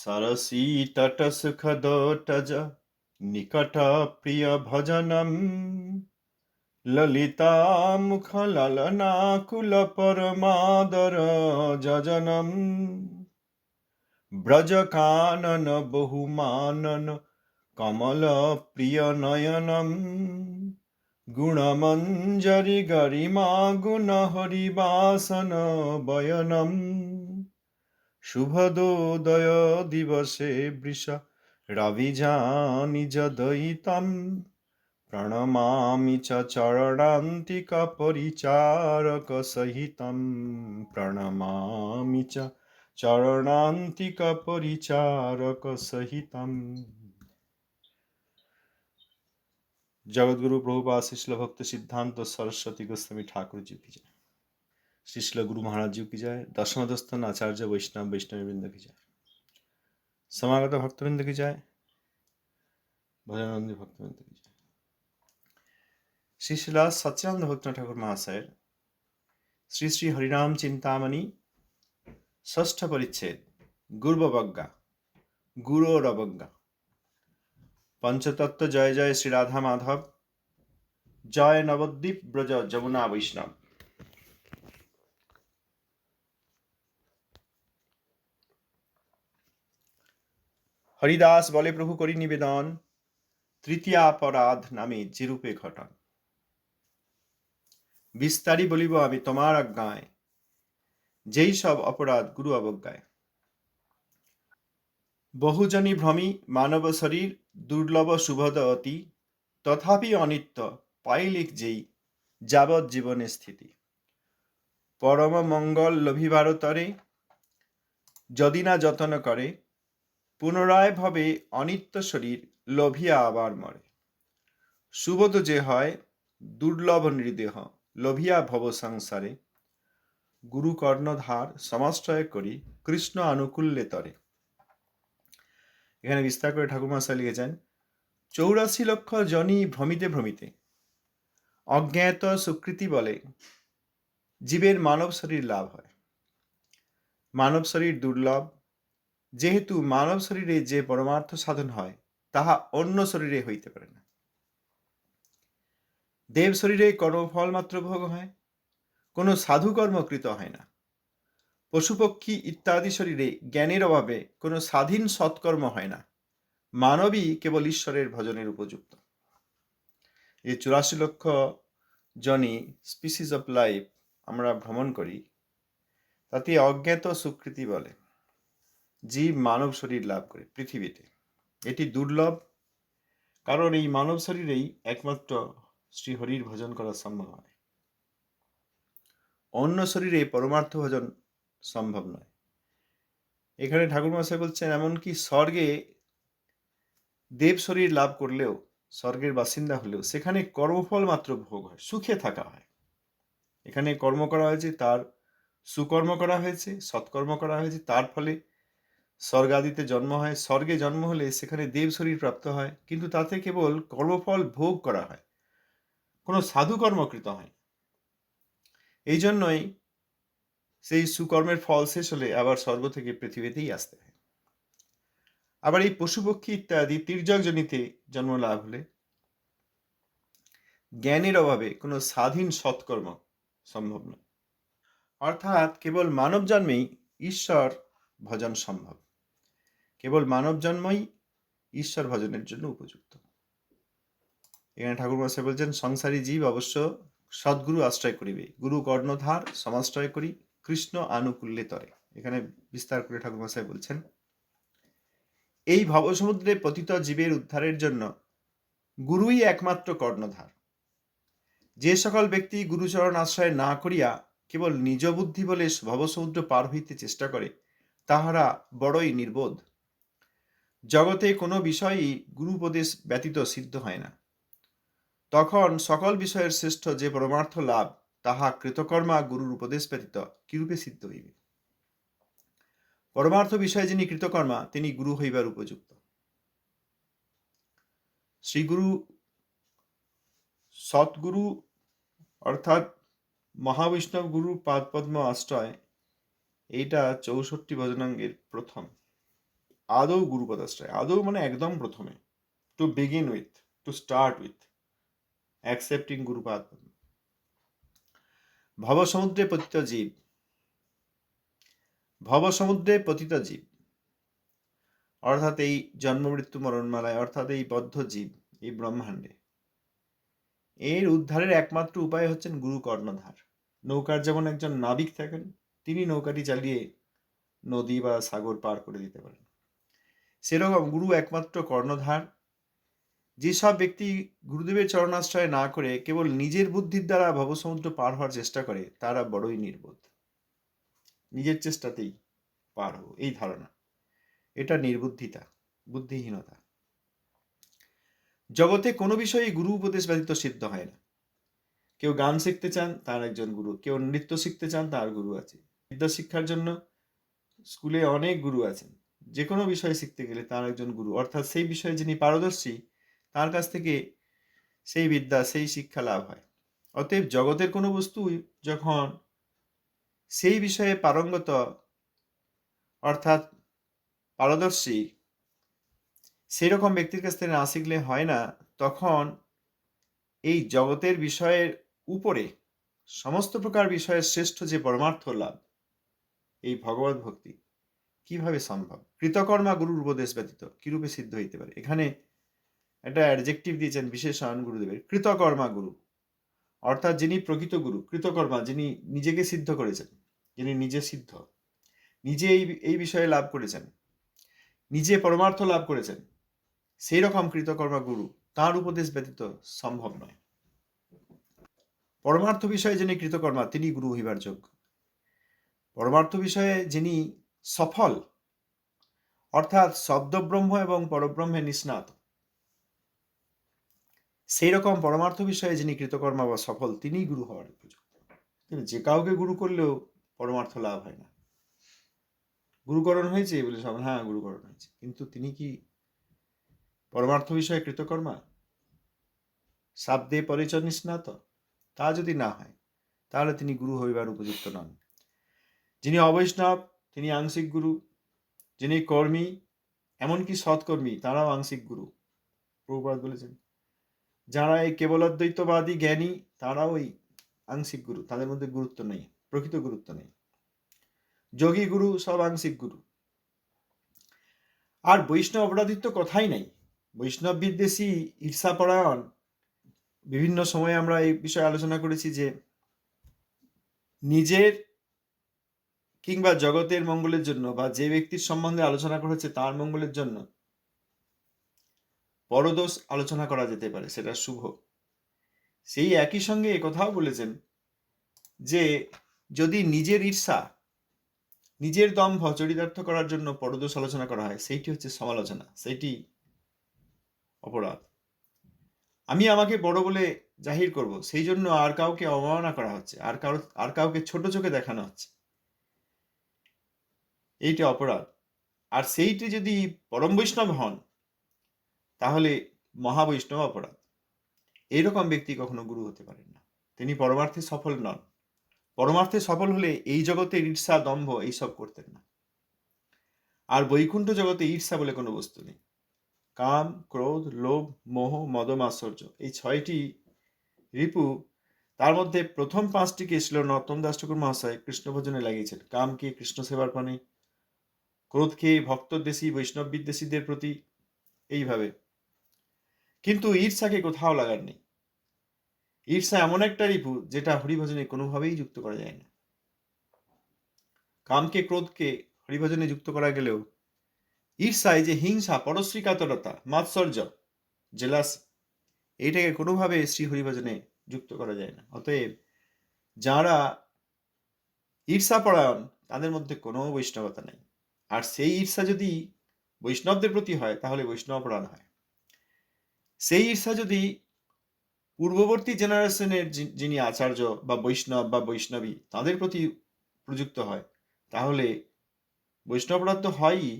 Cersei तटसुखदोटज निकटप्रियभजनम् ललितामुखललनाकुलपरमादर जजनम् व्रजकानन बहुमानन कमलप्रियनयनम् गुणमञ्जरि गरिमा गुणहरिवासन वयनम् শুভদোদয় দিবসে বৃষ, রবি রবিজানি যদয়িতম প্রণমামি চ চরণান্তিক পরিচারক সহিতম। প্রণমামি চ চরণান্তিক পরিচারক সহিতম। জগদ্গুরু প্রভুপা শিষ্ল ভক্ত সিদ্ধান্ত সরস্বতী গোস্বামী ঠাকুরজি কি शिष्ल गुरु महाराज जी की जय दशमदस्तन आचार्य वैष्णव वैष्णव वृंद की जय समागत भक्तवृंद की जय भजनंदी भक्तवृंद की जय श्री शिला सच्चिदानंद भक्त ठाकुर महाशय শ্রী শ্রী হরিনাম চিন্তামণি ষষ্ঠ পরিচ্ছেদ গুর্ববজ্ঞা গুরোর অবজ্ঞা পঞ্চতত্ত্ব জয় জয় শ্রী রাধা মাধব জয় নবদ্বীপ ব্রজ যমুনা বৈষ্ণব হরিদাস বলে, প্রভু, করি নিবেদন। তৃতীয় অপরাধ নামে যেরূপে ঘটন। বিস্তারি বলিব আমি তোমার আজ্ঞায়, যেই সব অপরাধ গুরু অবজ্ঞায়। বহুজনী ভ্রমী মানব শরীর, দুর্লভ শুভদ অতি, তথাপি অনিত্য, পাইলিক যেই, যাবৎ জীবনে স্থিতি। পরম মঙ্গল লোভিবার তরে যদি না যতন করে পুনরায় ভবে অনিত্য শরীর লোভিয়া আবার মরে। সুবোধ যে হয়, দুর্লভ নৃদেহ লোভিয়া ভব সংসারে। গুরু কর্ণধার সমাশ্রয় করি, কৃষ্ণ আনুকূল্যে তরে। এখানে বিস্তার করে ঠাকুরমাশা লিখেছেন, চৌরাশি লক্ষ জনি ভ্রমিতে ভ্রমিতে। অজ্ঞাত সুকৃতি বলে, জীবের মানব শরীর লাভ হয়। মানব শরীর দুর্লভ যেহেতু মানব শরীরে যে পরমার্থ সাধন হয়, তাহা অন্য শরীরে হইতে পারে না। দেব শরীরে কর্মফল মাত্র ভোগ হয়, কোনো সাধুকর্ম কৃত হয় না। পশুপক্ষী ইত্যাদি শরীরে জ্ঞানের অভাবে কোনো স্বাধীন সৎকর্ম হয় না। মানবই কেবল ঈশ্বরের ভজনের উপযুক্ত। এই চুরাশি লক্ষ জনই স্পিসিস অফ লাইফ আমরা ভ্রমণ করি, তাতে অজ্ঞাত সুকৃতি বলে। জীব মানব শরীর লাভ করে পৃথিবীতে। এটি দুর্লভ, কারণ এই মানব শরীরেই একমাত্র শ্রীহরির ভজন করা সম্ভব হয়। অন্য শরীরে পরমার্থ ভজন সম্ভব নয়। এখানে ঠাকুর মশাই বলছেন, এমনকি স্বর্গে দেব শরীর লাভ করলেও, স্বর্গের বাসিন্দা হলেও সেখানে কর্মফল মাত্র ভোগ হয়, সুখে থাকা হয়। এখানে কর্ম করা হয়েছে, তার সুকর্ম করা হয়েছে, সৎকর্ম করা হয়েছে, তার ফলে স্বর্গাদিতে জন্ম হয়। স্বর্গে জন্ম হলে সেখানে দেব শরীর প্রাপ্ত হয়, কিন্তু তাতে কেবল কর্মফল ভোগ করা হয়। কোনো সাধুকর্মকৃত হয়। এই জন্যই সেই সুকর্মের ফল শেষ হলে আবার স্বর্গ থেকে পৃথিবীতেই আসতে হয়। আবার এই পশুপক্ষী ইত্যাদি তির্যক জনিতে জন্ম লাভ হলে জ্ঞানের অভাবে কোনো স্বাধীন সৎকর্ম সম্ভব নয়। অর্থাৎ কেবল মানব জন্মেই ঈশ্বর ভজন সম্ভব। কেবল মানব জন্মই ঈশ্বর ভজনের জন্য উপযুক্ত। এখানে ঠাকুর মশাই বলছেন, সংসারী জীব অবশ্য সদ্গুরু আশ্রয় করিবে। গুরু কর্ণধার সমাশ্রয় করি, কৃষ্ণ আনুকূল্যে তরে। এখানে বিস্তার করে ঠাকুর মশাই বলছেন, এই ভবসমুদ্রে পতিত জীবের উদ্ধারের জন্য গুরুই একমাত্র কর্ণধার। যে সকল ব্যক্তি গুরুচরণ আশ্রয় না করিয়া কেবল নিজ বুদ্ধি বলে ভবসমুদ্র পার হইতে চেষ্টা করে, তাহারা বড়ই নির্বোধ। জগতে কোনো বিষয়ই গুরুপদেশ ব্যতীত সিদ্ধ হয় না। তখন সকল বিষয়ের শ্রেষ্ঠ যে পরমার্থ লাভ, তাহা কৃতকর্মা গুরুর উপদেশ ব্যতীত কিরূপে সিদ্ধ হইবে? পরমার্থ বিষয়ে যিনি কৃতকর্মা, তিনি গুরু হইবার উপযুক্ত। শ্রীগুরু সৎগুরু অর্থাৎ মহাবৈষ্ণব গুরু পাদপদ্ম আশ্রয়, এইটা চৌষট্টি ভজনাঙ্গের প্রথম। আদৌ গুরুপদাশ্রয়, আদৌ মানে একদম প্রথমে to begin with to start with accepting Gurupad. ভবসমুদ্রে পতিত জীব, ভবসমুদ্রে পতিত জীব, অর্থাৎ এই জন্মমৃত্যু মরণমালায়, অর্থাৎ এই বদ্ধ জীব, এই ব্রহ্মাণ্ডে। এর উদ্ধারের একমাত্র উপায় হচ্ছেন গুরু কর্ণধার। নৌকার যেমন একজন নাবিক থাকেন, তিনি নৌকাটি চালিয়ে নদী বা সাগর পার করে দিতে পারেন। সেরকম গুরু একমাত্র কর্ণধার। যেসব ব্যক্তি গুরুদেবের চরণাশ্রয় না করে কেবল নিজের বুদ্ধির দ্বারা ভবসমুদ্র পার হওয়ার চেষ্টা করে, তারা বড়ই নির্বোধ। নিজের চেষ্টাতেই পার হব, এই ধারণা। এটা নির্বুদ্ধিতা, বুদ্ধিহীনতা। জগতে কোনো বিষয়ে গুরু উপদেশ ব্যতীত সিদ্ধ হয় না। কেউ গান শিখতে চান, তার একজন গুরু। কেউ নৃত্য শিখতে চান, তার গুরু আছে। বিদ্যা শিক্ষার জন্য স্কুলে অনেক গুরু আছেন। যে কোনো বিষয় শিখতে গেলে তার একজন গুরু। অর্থাৎ সেই বিষয়ে যিনি পারদর্শী, তার কাছ থেকে সেই বিদ্যা, সেই শিক্ষা লাভ হয়। অতএব জগতের কোনো বস্তু যখন সেই বিষয়ে পারঙ্গত, অর্থাৎ পারদর্শী সেই রকম ব্যক্তির কাছ থেকে না শিখলে হয় না, তখন এই জগতের বিষয়ের উপরে সমস্ত প্রকার বিষয়ের শ্রেষ্ঠ যে পরমার্থ লাভ, এই ভগবত ভক্তি কীভাবে সম্ভব? কৃতকর্মা গুরুর উপদেশ ব্যতীত কিরূপে সিদ্ধ হইতে পারে? এখানে একটা অ্যাডজেক্টিভ দিয়েছেন বিশেষণ গুরুদেবের, কৃতকর্মা গুরু। অর্থাৎ যিনি প্রকৃত গুরু, কৃতকর্মা যিনি নিজেকে সিদ্ধ করেছেন, যিনি নিজে সিদ্ধ, নিজে এই এই বিষয়ে লাভ করেছেন, নিজে পরমার্থ লাভ করেছেন সেই রকম কৃতকর্মা গুরু তার উপদেশ ব্যতীত সম্ভব নয়। পরমার্থ বিষয়ে যিনি কৃতকর্মা, তিনি গুরু হইবার যোগ্য। পরমার্থ বিষয়ে যিনি সফল। অর্থাৎ শব্দব্রহ্ম এবং পরব্রহ্মে নিষ্ণাত। সেই রকম পরমার্থ বিষয়ে যিনি কৃতকর্মা বা সফল, তিনিই গুরু হওয়ার উপযুক্ত। কিন্তু যে কাউকে গুরু করলেও পরমার্থ লাভ হয় না। গুরুকরণ হয়েছে বলে সব হ্যাঁ গুরুকরণ হয়েছে। কিন্তু তিনি কি পরমার্থ বিষয়ে কৃতকর্মা? শাব্দে পরিচয় নিষ্ণাত? তা যদি না হয়, তাহলে তিনি গুরু হইবার উপযুক্ত নন। যিনি অবৈষ্ণব তিনি আংশিক গুরু, যিনি কর্মী, এমনকি সৎকর্মী, তারাও আংশিক গুরু। প্রভুপাত বলেছেন, যারা এই কেবলাদ্বৈতবাদী জ্ঞানী, তারাও এই আংশিক গুরু, তাদের মধ্যে গুরুত্ব নেই, প্রকৃত গুরুত্ব নেই। যোগী গুরু সব আংশিক গুরু। আর বৈষ্ণব অপরাধিত্ব কথাই নাই। বৈষ্ণব বিদ্বেষী ঈর্ষাপরায়ণ, বিভিন্ন সময়ে আমরা এই বিষয়ে আলোচনা করেছি যে, নিজের কিংবা জগতের মঙ্গলের জন্য বা যে ব্যক্তির সম্বন্ধে আলোচনা করেছে তার মঙ্গলের জন্য পরদোষ আলোচনা করা যেতে পারে, সেটা শুভ। সেই একই সঙ্গে কথাও বলেছেন যে যদি নিজের ঈর্ষা, নিজের দম্ভ চরিতার্থ করার জন্য পরদোষ আলোচনা করা হয়, সেইটি হচ্ছে সমালোচনা, সেইটি অপরাধ। আমি আমাকে বড় বলে জাহির করব, সেই জন্য আর কাউকে অবমাননা করা হচ্ছে, আর কারও, আর কাউকে ছোট চোখে দেখানো হচ্ছে। এইটা অপরাধ। আর সেইটি যদি পরম বৈষ্ণব হন, তাহলে মহাবৈষ্ণব অপরাধ। এইরকম ব্যক্তি কখনো গুরু হতে পারেন না। তিনি পরমার্থে সফল নন। পরমার্থে সফল হলে এই জগতে ঈর্ষা, দম্ভ এইসব করতেন না। আর বৈকুণ্ঠ জগতে ঈর্ষা বলে কোনো বস্তু নেই। কাম, ক্রোধ, লোভ, মোহ, মদম, আশ্চর্য এই ছয়টি রিপু তার মধ্যে প্রথম পাঁচটিকে ছিল নর্তন দাস ঠাকুর মহাশয় কৃষ্ণ ভজনে লাগিয়েছেন কামকে কৃষ্ণ সেবার পানে? ক্রোধকে ভক্তদেশী বৈষ্ণব বিদ্বেষীদের প্রতি এইভাবে। কিন্তু ঈর্ষাকে কোথাও লাগার নেই। ঈর্ষা এমন একটা রিপু যেটা হরিভজনে কোনোভাবেই যুক্ত করা যায় না। কামকে, ক্রোধকে হরিভজনে যুক্ত করা গেলেও ঈর্ষায় যে হিংসা পরশ্রী কাতরতা মাৎসর্য, জেলাস, এইটাকে কোনোভাবে শ্রী হরিভজনে যুক্ত করা যায় না। অতএব যারা ঈর্ষাপরায়ণ, তাদের মধ্যে কোনো বৈষ্ণবতা নেই। আর সেই ঈর্ষা যদি বৈষ্ণবদের প্রতি হয়, তাহলে বৈষ্ণব অপরাধ হয়। সেই ঈর্ষা যদি পূর্ববর্তী জেনারেশনের যিনি আচার্য বা বৈষ্ণব বা বৈষ্ণবী, তাদের প্রতি প্রযুক্ত হয়, তাহলে বৈষ্ণব অপরাধ তো হয়ই।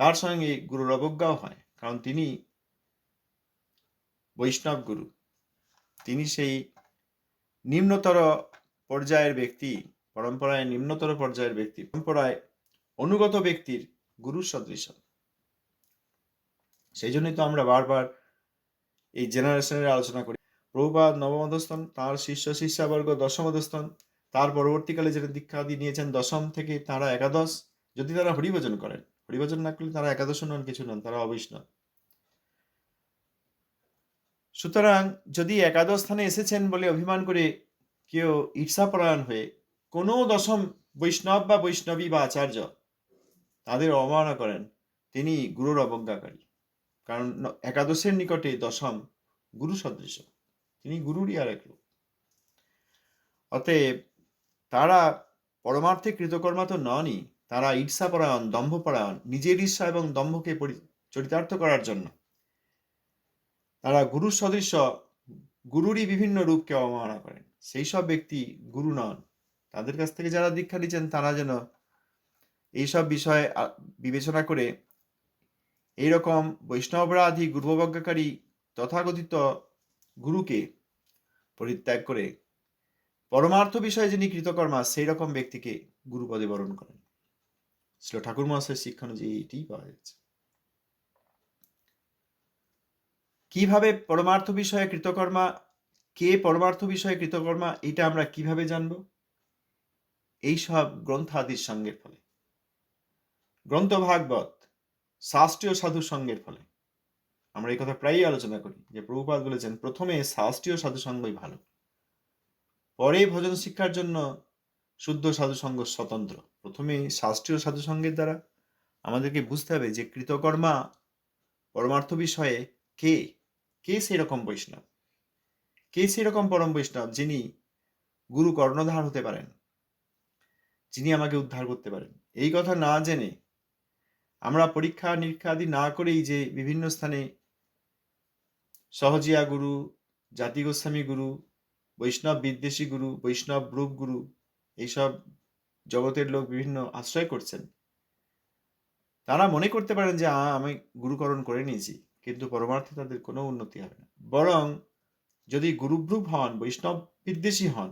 তার সঙ্গে গুরুর অবজ্ঞাও হয়, কারণ তিনি বৈষ্ণব গুরু। তিনি সেই নিম্নতর পর্যায়ের ব্যক্তি, পরম্পরায় নিম্নতর পর্যায়ের ব্যক্তি, পরম্পরায় অনুগত ব্যক্তির গুরু সদৃশ সেই জন্যই তো আমরা বারবার এই জেনারেশনের আলোচনা করি। প্রভুপাদ নবমদস্থান, তার শিষ্য শিষ্যাবর্গ দশমদস্থান, তার পরবর্তীকালে যেটা দীক্ষাদি নিয়েছেন দশম থেকে তারা একাদশ, যদি তারা হরিভজন করেন, হরিভজন না করলে তারা একাদশ নন, কিছু নন, তারা অবৈষ্ণব সুতরাং যদি একাদশ স্থানে এসেছেন বলে অভিমান করে কেউ ঈর্ষাপরায়ণ হয়ে, কোনো দশম বৈষ্ণব বা বৈষ্ণবী বা আচার্য তাদের অবমাননা করেন। তিনি গুরুর অবজ্ঞাকারী। কারণ একাদশের নিকটে দশম গুরু সদৃশ। তিনি গুরুরই আর এক রূপ অতএব তারা পরমার্থে কৃতকর্মা তো ননই, তারা ঈর্ষাপরায়ণ, দম্ভপরায়ণ, নিজের ঈর্ষা এবং দম্ভকে চরিতার্থ করার জন্য। তারা গুরু সদৃশ, গুরুরই বিভিন্ন রূপকে অবমাননা করেন। সেই সব ব্যক্তি গুরু নন। তাদের কাছ থেকে যারা দীক্ষা নিচ্ছেন তারা যেন এইসব বিষয়ে বিবেচনা করে এইরকম বৈষ্ণবরাধি গুরুবজ্ঞাকারী তথাকথিত গুরুকে পরিত্যাগ করে পরমার্থ বিষয়ে যিনি কৃতকর্মা সেই রকম ব্যক্তিকে গুরুপদে বরণ করেন। শ্রী ঠাকুর মহাশয়ের শিক্ষা অনুযায়ী এটি পাওয়া যাচ্ছে। কীভাবে পরমার্থ বিষয়ে কৃতকর্মা, কে পরমার্থ বিষয়ে কৃতকর্মা, এটা আমরা কীভাবে জানব? এই সব গ্রন্থাদির সঙ্গের ফলে। গ্রন্থ ভাগবত শাস্ত্রীয় সাধু সঙ্গের ফলে। আমরা এই কথা প্রায়ই আলোচনা করি যে প্রভুপাদ বলেছেন, প্রথমে শাস্ত্রীয় সাধু সঙ্গই ভালো। পরে ভজন শিক্ষার জন্য শুদ্ধ সাধু সঙ্গ স্বতন্ত্র। প্রথমে শাস্ত্রীয় সাধু সঙ্গের দ্বারা আমাদেরকে বুঝতে হবে যে কৃতকর্মা পরমার্থ বিষয়ে কে? কে সেরকম বৈষ্ণব? কে সেরকম পরম বৈষ্ণব যিনি গুরু কর্ণধার হতে পারেন? যিনি আমাকে উদ্ধার করতে পারেন? এই কথা না জেনে আমরা পরীক্ষা, নিরীক্ষা আদি না করেই যে বিভিন্ন স্থানে সহজিয়া গুরু জাতি গোস্বামী গুরু, বৈষ্ণব বিদ্বেষী গুরু, বৈষ্ণব রূপ গুরু, এইসব জগতের লোক বিভিন্ন আশ্রয় করছেন। তারা মনে করতে পারেন যে আমি গুরুকরণ করে নিয়েছি, কিন্তু পরমার্থে তাদের কোনো উন্নতি হবে না। বরং যদি গুরুভ্রুপ হন, বৈষ্ণব বিদ্বেষী হন,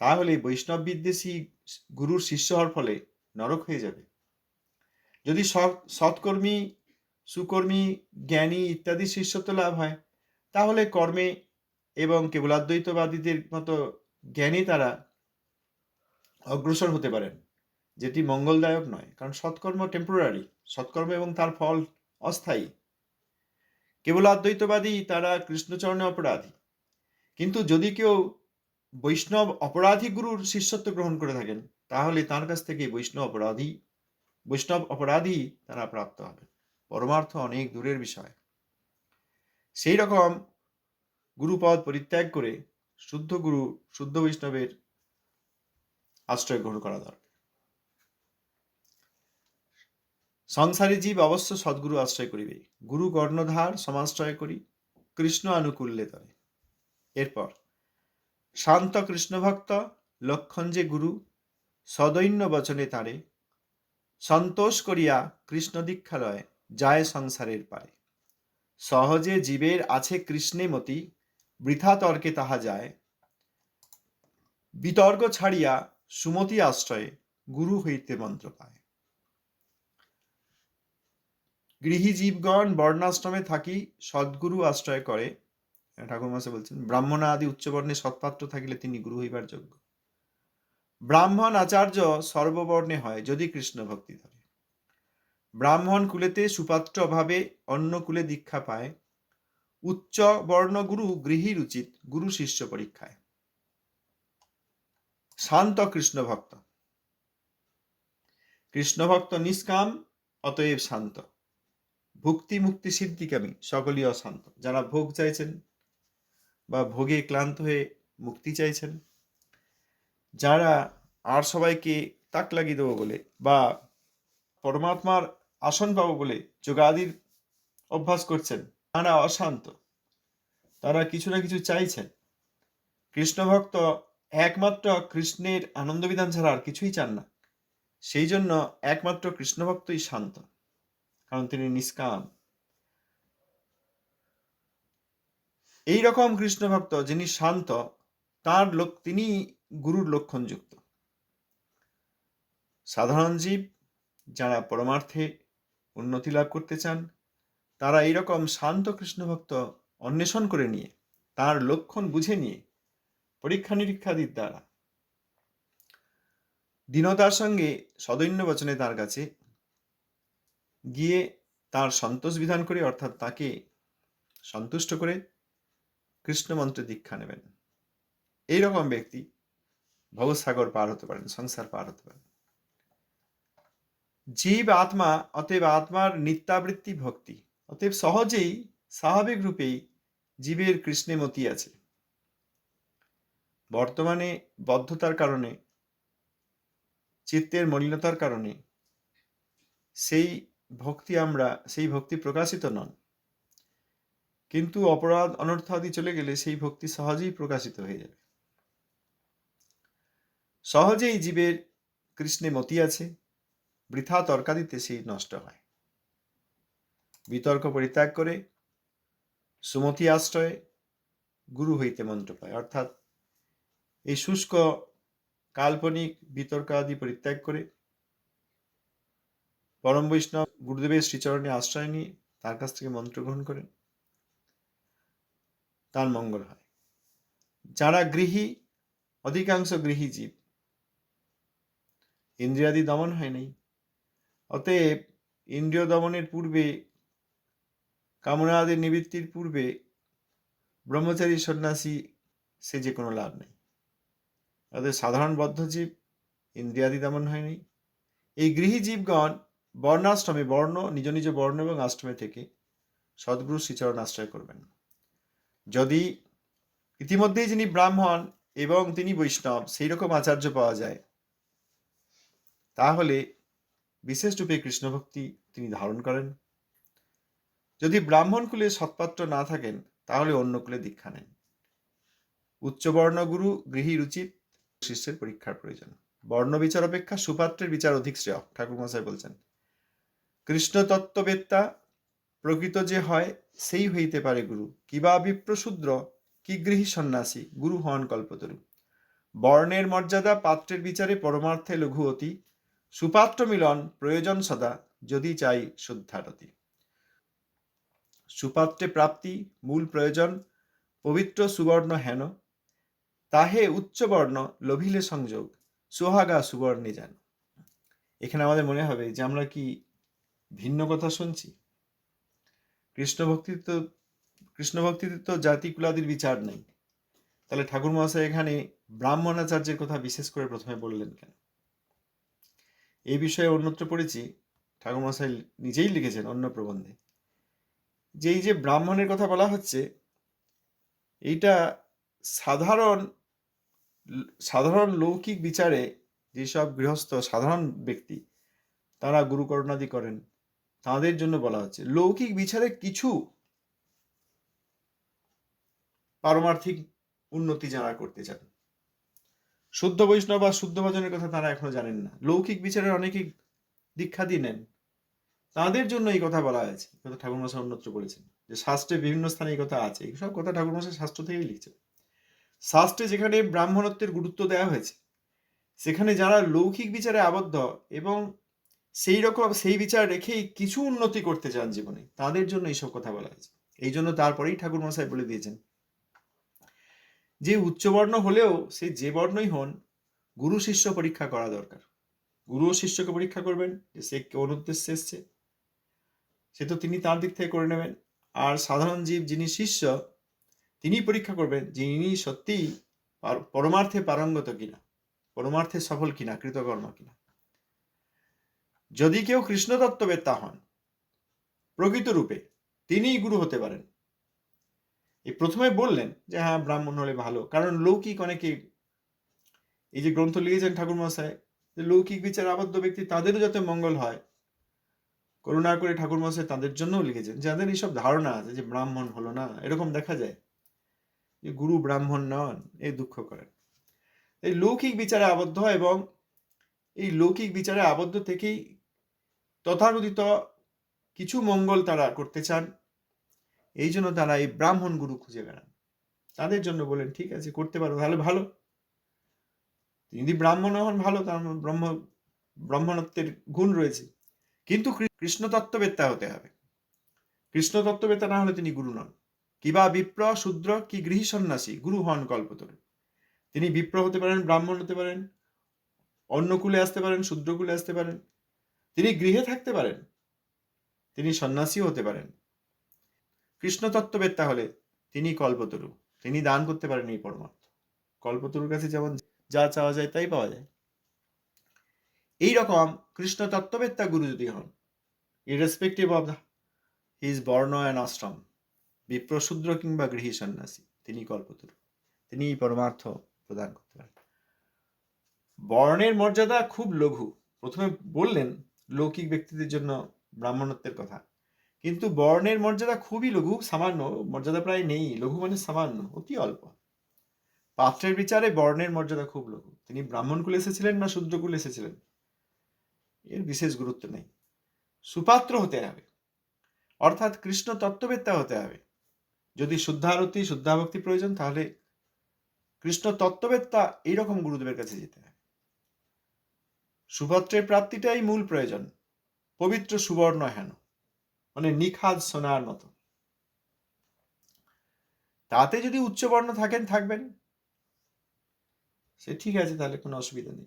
তাহলে বৈষ্ণব বিদ্বেষী গুরুর শিষ্য হওয়ার ফলে নরক হয়ে যাবে। যদি সৎ, সৎকর্মী, সুকর্মী, জ্ঞানী ইত্যাদি শিষ্যত্ব লাভ হয়, তাহলে কর্মে এবং কেবল কেবলাদ্বৈতবাদীদের মতো জ্ঞানে তারা অগ্রসর হতে পারেন, যেটি মঙ্গলদায়ক নয়, কারণ সৎকর্ম টেম্পোরারি সৎকর্ম এবং তার ফল অস্থায়ী। কেবল অদ্বৈতবাদী তারা কৃষ্ণচরণে অপরাধী, কিন্তু যদি কেউ বৈষ্ণব অপরাধী গুরুর শিষ্যত্ব গ্রহণ করে থাকেন, তাহলে তার কাছ থেকে বৈষ্ণব অপরাধী বৈষ্ণব অপরাধী তারা প্রাপ্ত হবেন। পরমার্থ অনেক দূরের বিষয়। সেই রকম গুরুপদ পরিত্যাগ করে শুদ্ধ গুরু, শুদ্ধ বৈষ্ণবের আশ্রয় গ্রহণ করা দরকার। সংসারী জীব অবশ্য সদ্গুরু আশ্রয় করিবে। গুরু কর্ণধার সমাশ্রয় করি, কৃষ্ণ আনুকূল্যে তরে। এরপর, শান্ত কৃষ্ণভক্ত লক্ষণ যে গুরু, সদৈন্য বচনে তারে সন্তোষ করিয়া কৃষ্ণ দীক্ষালয় যায় সংসারের পারে সহজে জীবের আছে কৃষ্ণে মতি, বৃথা তর্কে তাহা যায়। বিতর্ক ছাড়িয়া সুমতি আশ্রয়ে গুরু হইতে মন্ত্র পায়। গৃহী জীবগণ বর্ণাশ্রমে থাকি, সদ্গুরু আশ্রয় করে। ঠাকুর মাসে বলছেন ব্রাহ্মণ আদি উচ্চবর্ণে সৎপাত্র থাকিলে তিনি গুরু হইবার যোগ্য। ব্রাহ্মণ আচার্য সর্ববর্ণে হয়, যদি কৃষ্ণ ভক্তি ধরে। ব্রাহ্মণ কুলেতে সুপাত্র অভাবে অন্য কুলে দীক্ষা পায়। উচ্চ বর্ণ গুরু গৃহীর উচিত গুরু শিষ্য পরীক্ষায়। শান্ত কৃষ্ণ ভক্ত। কৃষ্ণ ভক্ত নিষ্কাম, অতএব শান্ত। ভক্তি মুক্তি সিদ্ধিকামী সকলই অশান্ত। যারা ভোগ চাইছেন বা ভোগে ক্লান্ত হয়ে মুক্তি চাইছেন যারা আর সবাইকে তাক লাগিয়ে দেবো বলে বা পরমাত্মার আসন পাবো বলে যোগাদির অভ্যাস করছেন, তারা অশান্ত। তারা কিছু না কিছু চাইছেন। কৃষ্ণ ভক্ত একমাত্র কৃষ্ণের আনন্দ বিধান ছাড়া আর কিছুই চান না। সেই জন্য একমাত্র কৃষ্ণ ভক্তই শান্ত, কারণ তিনি নিষ্কাম। এই রকম কৃষ্ণ ভক্ত যিনি শান্ত, তার লোক তিনি গুরুর লক্ষণযুক্ত। সাধারণ জীব যারা পরমার্থে উন্নতি লাভ করতে চান, তারা এইরকম শান্ত কৃষ্ণভক্ত অন্বেষণ করে নিয়ে, তার লক্ষণ বুঝে নিয়ে পরীক্ষা নিরীক্ষাদির দ্বারা দীনতার সঙ্গে সদৈন্য বচনে তার কাছে গিয়ে তার সন্তোষ বিধান করে, অর্থাৎ তাকে সন্তুষ্ট করে কৃষ্ণ মন্ত্রে দীক্ষা নেবেন। এইরকম ব্যক্তি ভবসাগর পার হতে পারেন, সংসার পার হতে পারেন। জীব আত্মা, অতএব আত্মার নিত্যাবৃত্তি ভক্তি। অতএব সহজেই, স্বাভাবিক রূপেই জীবের কৃষ্ণে মতি আছে। বর্তমানে বদ্ধতার কারণে, চিত্তের মলিনতার কারণে সেই ভক্তি আমরা, সেই ভক্তি প্রকাশিত নন। কিন্তু অপরাধ, অনর্থ আদি চলে গেলে সেই ভক্তি সহজেই প্রকাশিত হয়ে যাবে। সহজেই জীবের কৃষ্ণে মতি আছে, বৃথা তর্কাদিতে সেই নষ্ট হয়। বিতর্ক পরিত্যাগ করে সুমতি আশ্রয়ে গুরু হইতে মন্ত্র পায়। অর্থাৎ এই শুষ্ক কাল্পনিক বিতর্ক আদি পরিত্যাগ করে পরম বৈষ্ণব গুরুদেবের শ্রীচরণে আশ্রয় নিয়ে তার কাছ থেকে মন্ত্র গ্রহণ করেন। তার মঙ্গল হয়। যারা গৃহী, অধিকাংশ গৃহী জীব ইন্দ্রিয়াদি দমন হয় নাই। অতএব ইন্দ্রিয় দমনের পূর্বে কামনা আদি নিবৃত্তির পূর্বে ব্রহ্মচারী সন্ন্যাসী, সে যে কোনো লাভ নেই। তাদের সাধারণ বদ্ধজীব ইন্দ্রিয়াদি দমন হয়নি এই গৃহী জীবগণ বর্ণাশ্রমে বর্ণ, নিজ নিজ বর্ণ এবং আশ্রমে থেকে সদ্গুরু শ্রীচরণ আশ্রয় করবেন। যদি ইতিমধ্যেই যিনি ব্রাহ্মণ এবং তিনি বৈষ্ণব সেই রকম আচার্য পাওয়া যায় তাহলে বিশেষ রূপে কৃষ্ণভক্তি তিনি ধারণ করেন। যদি ব্রাহ্মণ কুলে সৎপাত্র না থাকেন, তাহলে অন্য কুলে দীক্ষা নেন। উচ্চবর্ণ গুরু গৃহীর উচিত শিষ্যের পরীক্ষার প্রয়োজন। বর্ণ বিচার অপেক্ষা সুপাত্রের বিচার অধিক শ্রেয় ঠাকুর মশাই বলছেন। কৃষ্ণ তত্ত্ববেত্তা প্রকৃত যে হয়, সেই হইতে পারে গুরু। কিবা বিপ্রশূদ্র কি গৃহী সন্ন্যাসী, গুরু হন কল্পতরু। বর্ণের মর্যাদা পাত্রের বিচারে পরমার্থে লঘু অতি। সুপাত্র মিলন, প্রয়োজন সদা, যদি চাই শুদ্ধারতি। সুপাত্রে প্রাপ্তি, মূল প্রয়োজন, পবিত্র সুবর্ণ হেন, তাহে উচ্চবর্ণ লভিলে সংযোগ, সোহাগা সুবর্ণে যান। এখানে আমাদের মনে হবে যে আমরা কি ভিন্ন কথা শুনছি? কৃষ্ণ ভক্তিতে তো তো জাতি কুলাদির বিচার নেই। তাহলে ঠাকুর মহাশয় এখানে ব্রাহ্মণাচার্যের কথা বিশেষ করে প্রথমে বললেন কেন? এই বিষয়ে অন্যত্র পড়েছি। ঠাকুর মহাশয় নিজেই লিখেছেন অন্য প্রবন্ধে। যে এই যে ব্রাহ্মণের কথা বলা হচ্ছে, এইটা সাধারণ সাধারণ লৌকিক বিচারে যেসব গৃহস্থ, সাধারণ ব্যক্তি, তারা গুরুকরণাদি করেন, তাদের জন্য বলা হচ্ছে। লৌকিক বিচারে কিছু পারমার্থিক উন্নতি যারা করতে চান শুদ্ধ বৈষ্ণব বা শুদ্ধ ভজনের কথা তারা এখনও জানেন না। লৌকিক বিচারের অনেকেই দীক্ষা দিয়ে নেন। তাদের জন্য এই কথা বলা হয়েছে কথা ঠাকুর মশাই অন্যত্র বলেছেন যে শাস্ত্রে বিভিন্ন স্থানে এই কথা আছে। এইসব কথা ঠাকুর মশাই শাস্ত্র থেকেই লিখছেন। শাস্ত্রে যেখানে ব্রাহ্মণত্বের গুরুত্ব দেওয়া হয়েছে, সেখানে যারা লৌকিক বিচারে আবদ্ধ এবং সেই রকম, সেই বিচার রেখেই কিছু উন্নতি করতে চান জীবনে, তাদের জন্য এইসব কথা বলা হয়েছে। এই জন্য তারপরেই ঠাকুর মশাই বলে দিয়েছেন যে উচ্চবর্ণ হলেও সে যে বর্ণই হন, গুরু শিষ্য পরীক্ষা করা দরকার। গুরু শিষ্যকে পরীক্ষা করবেন যে সে কোন উদ্দেশ্যে এসছে। সে তো তিনি তার দিক থেকে করে নেবেন। আর সাধারণ জীব যিনি শিষ্য তিনি পরীক্ষা করবেন যিনি সত্যিই পরমার্থে পারঙ্গত কিনা, পরমার্থে সফল কিনা, কৃতকর্ম কিনা। যদি কেউ কৃষ্ণ তত্ত্ববেত্তা হন প্রকৃত রূপে তিনিই গুরু হতে পারেন। এই প্রথমে বললেন যে হ্যাঁ ব্রাহ্মণ হলে ভালো। কারণ লৌকিক অনেকে এই যে গ্রন্থ লিখেছেন ঠাকুর মশাই যে লৌকিক বিচার আবদ্ধ ব্যক্তি তাদেরও যাতে মঙ্গল হয়। করুণা করে ঠাকুর মশাই তাদের জন্যও লিখেছেন। যাদের এইসব ধারণা আছে যে ব্রাহ্মণ হলো না, এরকম দেখা যায় যে গুরু ব্রাহ্মণ নন এই দুঃখ করেন। এই লৌকিক বিচারে আবদ্ধ এবং এই লৌকিক বিচারে আবদ্ধ থেকেই তথাকথিত কিছু মঙ্গল তারা করতে চান। এই জন্য তারা এই ব্রাহ্মণ গুরু খুঁজে বেড়ান। তাদের জন্য বলেন ঠিক আছে, করতে পারো, তাহলে ভালো। যদি ব্রাহ্মণ হন, ভালো তার ব্রহ্ম, ব্রাহ্মণত্বের গুণ রয়েছে। কিন্তু কৃষ্ণ তত্ত্ববেত্তা হতে হবে। কৃষ্ণ তত্ত্ববেতা না হলে তিনি গুরু নন। কিবা বিপ্র, শূদ্র, কি গৃহী সন্ন্যাসী, গুরু হন কল্পতরু। তিনি বিপ্র হতে পারেন, ব্রাহ্মণ হতে পারেন, অন্য কুলে আসতে পারেন, শূদ্র কুলে আসতে পারেন। তিনি গৃহে থাকতে পারেন। তিনি সন্ন্যাসীও হতে পারেন। কৃষ্ণ তত্ত্ববেত্তা হলে তিনি কল্পতরু। তিনি দান করতে পারেন এই পরমার্থ। কল্পতরুর কাছে যেমন যা চাওয়া যায় তাই পাওয়া যায়। এই রকম কৃষ্ণ তত্ত্ববেত্তা গুরু যদি হন ইরেসপেক্টিভ অব হিজ বর্ণ অ্যান্ড আশ্রম বিপ্রশূদ্র কিংবা গৃহী সন্ন্যাসী, তিনি কল্পতরু। তিনি পরমার্থ প্রদান করতে পারেন। বর্ণের মর্যাদা খুব লঘু। প্রথমে বললেন, লৌকিক ব্যক্তিদের জন্য ব্রাহ্মণত্বের কথা। কিন্তু বর্ণের মর্যাদা খুবই লঘু, সামান্য, মর্যাদা প্রায় নেই। লঘু মানে সামান্য, অতি অল্প। পাত্রের বিচারে বর্ণের মর্যাদা খুব লঘু। তিনি ব্রাহ্মণ কুলে এসেছিলেন না শূদ্র কুলে এসেছিলেন? এর বিশেষ গুরুত্ব নেই। সুপাত্র হতে হবে। অর্থাৎ কৃষ্ণ তত্ত্ববেত্তা হতে হবে। যদি শুদ্ধারতি, শুদ্ধাভক্তি প্রয়োজন, তাহলে কৃষ্ণ তত্ত্ববেত্তা এইরকম গুরুদেবের কাছে যেতে হবে। সুপাত্রের প্রাপ্তিটাই মূল প্রয়োজন। পবিত্র সুবর্ণ হেন। মানে নিখাদ সোনার মতো। তাতে যদি উচ্চবর্ণ থাকেন, থাকবেন। সে ঠিক আছে, তাহলে কোনো অসুবিধা নেই।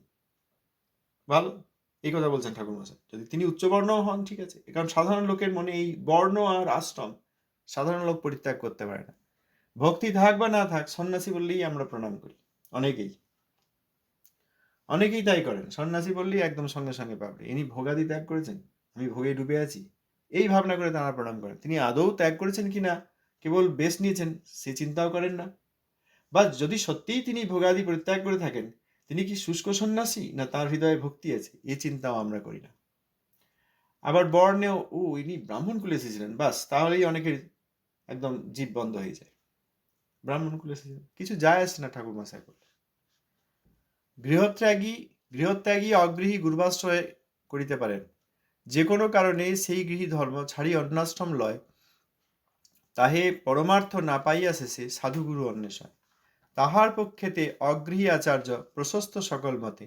ভালো? এই কথা বলছেন ঠাকুর মশাই যদি তিনি উচ্চবর্ণ হন, ঠিক আছে। কারণ সাধারণ লোকের মনে এই বর্ণ আর আশ্রম সাধারণ লোক পরিত্যাগ করতে পারে না। ভক্তি থাক বা না থাক, সন্ন্যাসী বললেই আমরা প্রণাম করি। অনেকেই। অনেকেই তাই করেন। সন্ন্যাসী বললেই একদম সঙ্গে সঙ্গে পাবে ইনি ভোগাদি ত্যাগ করেছেন? আমি ভোগে ডুবে আছি? এই ভাবনা করে তারা প্রণাম করেন। তিনি আদৌ ত্যাগ করেছেন কি না? কেবল বেশ নিয়েছেন, সে চিন্তাও করেন না। বা যদি সত্যিই তিনি ভোগাদি পরিত্যাগ করে থাকেন, তিনি কি শুষ্ক সন্ন্যাসী, না তার হৃদয়ে ভক্তি আছে? এ চিন্তাও আমরা করি না। আবার বর্ণেও, ও, ইনি ব্রাহ্মণ কুলে এসেছিলেন, বাস, তাহলেই অনেকের একদম জীব বন্ধ হয়ে যায়। ব্রাহ্মণ কুলে এসেছিলেন। কিছু যায় আসে না ঠাকুর মশাই বলে। গৃহত্যাগী গৃহত্যাগী অগৃহী গুরুবাশ্রয় করিতে পারেন। যে কোনো কারণে সেই গৃহী ধর্ম ছাড়ি অন্নাশ্রম লয়। তাহে পরমার্থ না পাইয়া শেষে সাধুগুরু অন্বেষণ তাহার পক্ষেতে অগৃহী আচার্য প্রশস্ত সকল মতে।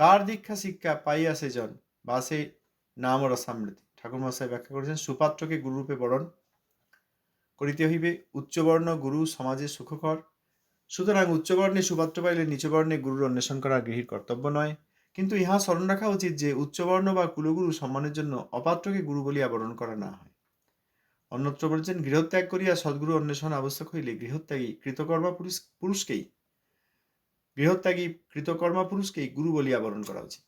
তার দীক্ষা শিক্ষা পাইয়া সেজন বাসে নাম রসামৃতি ঠাকুর মশাই ব্যাখ্যা করেছেন, সুপাত্রকে গুরুরূপে বরণ করিতে হইবে, উচ্চবর্ণ গুরু সমাজে সুখকর। সুতরাং উচ্চবর্ণে সুপাত্র পাইলে নিচবর্ণে গুরুর অন্বেষণ করা গৃহীর কর্তব্য নয়। কিন্তু ইহা স্মরণ রাখা উচিত যে উচ্চবর্ণ বা কুলগুরু সম্মানের জন্য অপাত্রকে গুরু বলিয়া বরণ করা না হয়। অন্যত্র বলছেন, গৃহত্যাগ করিয়া সদ্গুরু অন্বেষণ আবশ্যক হইলে গৃহত্যাগী কৃতকর্মা পুরুষ পুরুষকেই গৃহত্যাগী কৃতকর্মা পুরুষকেই গুরু বলিয়া বরণ করা উচিত।